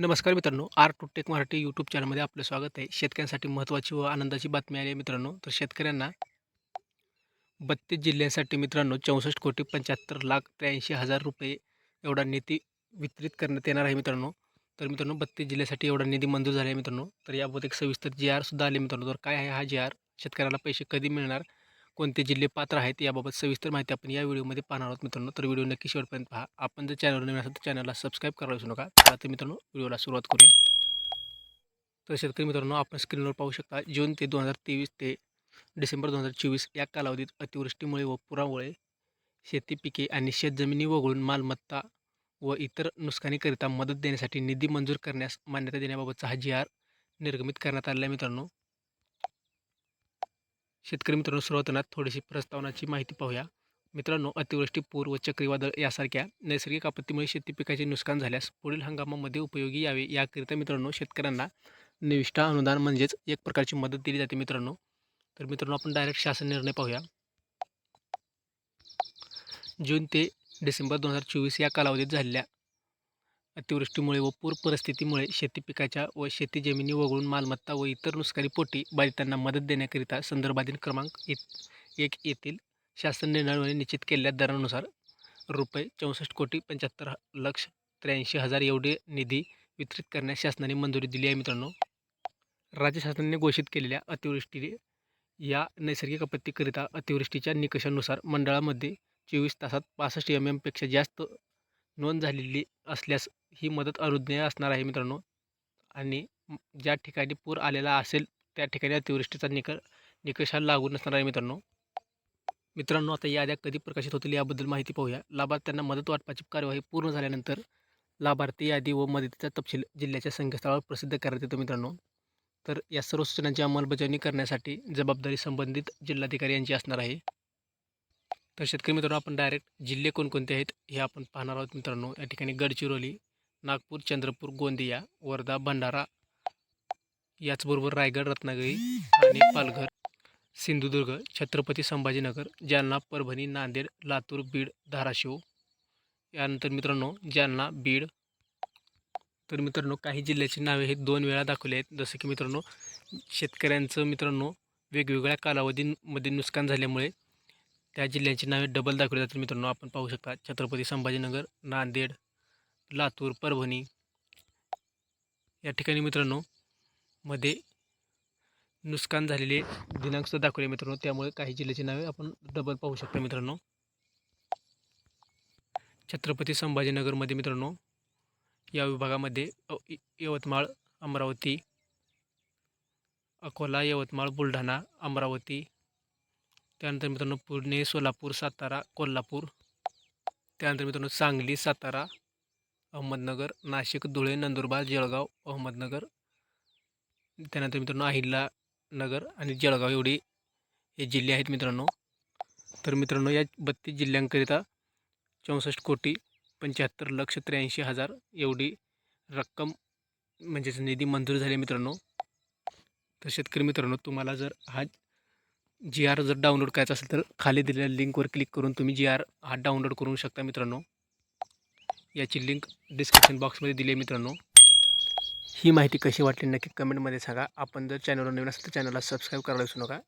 नमस्कार मित्रांनो R two tech Marathi YouTube चॅनलमध्ये आपलं स्वागत आहे. शेतकऱ्यांसाठी महत्त्वाची व आनंदाची बातमी आली आहे मित्रांनो. तर शेतकऱ्यांना बत्तीस जिल्ह्यांसाठी मित्रांनो चौसष्ट कोटी पंच्याहत्तर लाख त्र्याऐंशी हजार रुपये एवढा निधी वितरित करण्यात येणार आहे मित्रांनो. तर मित्रांनो बत्तीस जिल्ह्यासाठी एवढा निधी मंजूर झाला आहे मित्रांनो. तर याबाबत एक सविस्तर जी आरसुद्धा आले मित्रांनो. तर काय आहे हा जी आर शेतकऱ्याला पैसे कधी मिळणार? कोणते जिल्हे पात्र आहेत याबाबत सविस्तर माहिती आपण या व्हिडिओमध्ये पाहणार आहोत मित्रांनो. तर व्हिडिओ नक्की शेवटपर्यंत पहा. आपण जर चॅनलवर नवीन असेल तर चॅनलला सबस्क्राईब करायला विसरू नका. चला तर मित्रांनो व्हिडिओला सुरुवात करूया. तर शेतकरी मित्रांनो आपण स्क्रीनवर पाहू शकता जून ते दोन हजार तेवीस ते डिसेंबर दोन हजार चोवीस या कालावधीत अतिवृष्टीमुळे व पुरामुळे शेती पिके आणि शेतजमिनी वगळून मालमत्ता व इतर नुकसानीकरिता मदत देण्यासाठी निधी मंजूर करण्यास मान्यता देण्याबाबतचा हा जी आर निर्गमित करण्यात आलेला आहे मित्रांनो. शेतकरी मित्रांनो सुरुवातीला थोडीशी प्रस्तावनाची माहिती पाहूया. मित्रांनो अतिवृष्टी पूर व चक्रीवादळ यासारख्या नैसर्गिक आपत्तीमुळे शेती पिकाचे नुकसान झाल्यास पुढील हंगामामध्ये उपयोगी यावे याकरिता मित्रांनो शेतकऱ्यांना निविष्ठा अनुदान म्हणजेच एक प्रकारची मदत दिली जाते मित्रांनो. तर मित्रांनो आपण डायरेक्ट शासन निर्णय पाहूया. जून ते डिसेंबर दोन हजार चोवीस या कालावधीत झालेल्या अतिवृष्टीमुळे व पूर परिस्थितीमुळे शेती पिकाच्या व शेती जमिनी वगळून मालमत्ता व इतर नुकसानीपोटी बाधितांना मदत देण्याकरिता संदर्भातील क्रमांक एक एक येथील शासन निर्णयाने निश्चित केलेल्या दरानुसार रुपये चौसष्ट कोटी पंच्याहत्तर लक्ष त्र्याऐंशी हजार एवढे निधी वितरित करण्यास शासनाने मंजुरी दिली आहे मित्रांनो. राज्य शासनाने घोषित केलेल्या अतिवृष्टी या नैसर्गिक आपत्तीकरिता अतिवृष्टीच्या निकषानुसार मंडळामध्ये चोवीस तासात पासष्ट एम एमपेक्षा जास्त नोंद झालेली असल्यास ही मदत अनुज्ञेय असणार आहे मित्रांनो. आणि ज्या ठिकाणी पूर आलेला असेल त्या ठिकाणी अतिवृष्टीचा निक निकष हा लागू नसणार आहे मित्रांनो. मित्रांनो आता याद्या कधी प्रकाशित होतील याबद्दल माहिती पाहूया. लाभार्थ्यांना मदत वाटपाची कार्यवाही पूर्ण झाल्यानंतर लाभार्थी यादी व मदतीचा तपशील जिल्ह्याच्या संकेतस्थळावर प्रसिद्ध करण्यात येतो मित्रांनो. तर या सर्व सूचनांची अंमलबजावणी करण्यासाठी जबाबदारी संबंधित जिल्हाधिकारी यांची असणार आहे. तर शेतकरी मित्रांनो आपण डायरेक्ट जिल्हे कोणकोणते आहेत हे आपण पाहणार आहोत मित्रांनो. या ठिकाणी गडचिरोली नागपूर चंद्रपूर गोंदिया वर्धा भंडारा याचबरोबर रायगड रत्नागिरी आणि पालघर सिंधुदुर्ग छत्रपती संभाजीनगर जालना परभणी नांदेड लातूर बीड धाराशिव. यानंतर मित्रांनो जालना बीड. तर मित्रांनो काही जिल्ह्याची नावे हे दोन वेळा दाखवले आहेत. जसं की मित्रांनो शेतकऱ्यांचं मित्रांनो वेगवेगळ्या कालावधींमध्ये नुकसान झाल्यामुळे त्या जिल्ह्यांची नावे डबल दाखवली जातात मित्रांनो. आपण पाहू शकता छत्रपती संभाजीनगर नांदेड लातूर परभणी या ठिकाणी मित्रांनो मध्ये नुकसान झालेले दिनांकसुद्धा दाखवले मित्रांनो. त्यामुळे काही जिल्ह्याची नावे आपण डबल पाहू शकतो मित्रांनो. छत्रपती संभाजीनगरमध्ये मित्रांनो या विभागामध्ये यवतमाळ अमरावती अकोला यवतमाळ बुलढाणा अमरावती त्यानंतर मित्रांनो पुणे सोलापूर सातारा कोल्हापूर. त्यानंतर मित्रांनो सांगली सातारा अहमदनगर नाशिक धुळे नंदुरबार जळगाव अहमदनगर. त्यानंतर मित्रांनो अहिल्यानगर आणि जळगाव एवढी हे जिल्हे आहेत मित्रांनो. तर मित्रांनो या बत्तीस जिल्ह्यांकरिता चौसष्ट कोटी पंच्याहत्तर लक्ष त्र्याऐंशी हजार एवढी रक्कम म्हणजेच निधी मंजूर झाली मित्रांनो. तर शेतकरी मित्रांनो तुम्हाला जर हा जी आर जर डाउनलोड करायचं असेल तर खाली दिलेल्या लिंकवर क्लिक करून तुम्ही जी आर हा डाउनलोड करू शकता मित्रांनो. याची लिंक डिस्क्रिप्शन बॉक्समध्ये दिली आहे मित्रांनो. ही माहिती कशी वाटली नक्की कमेंटमध्ये सांगा. आपण जर चॅनलवर नवीन असेल तर चॅनलला सबस्क्राईब करायला विसरू नका.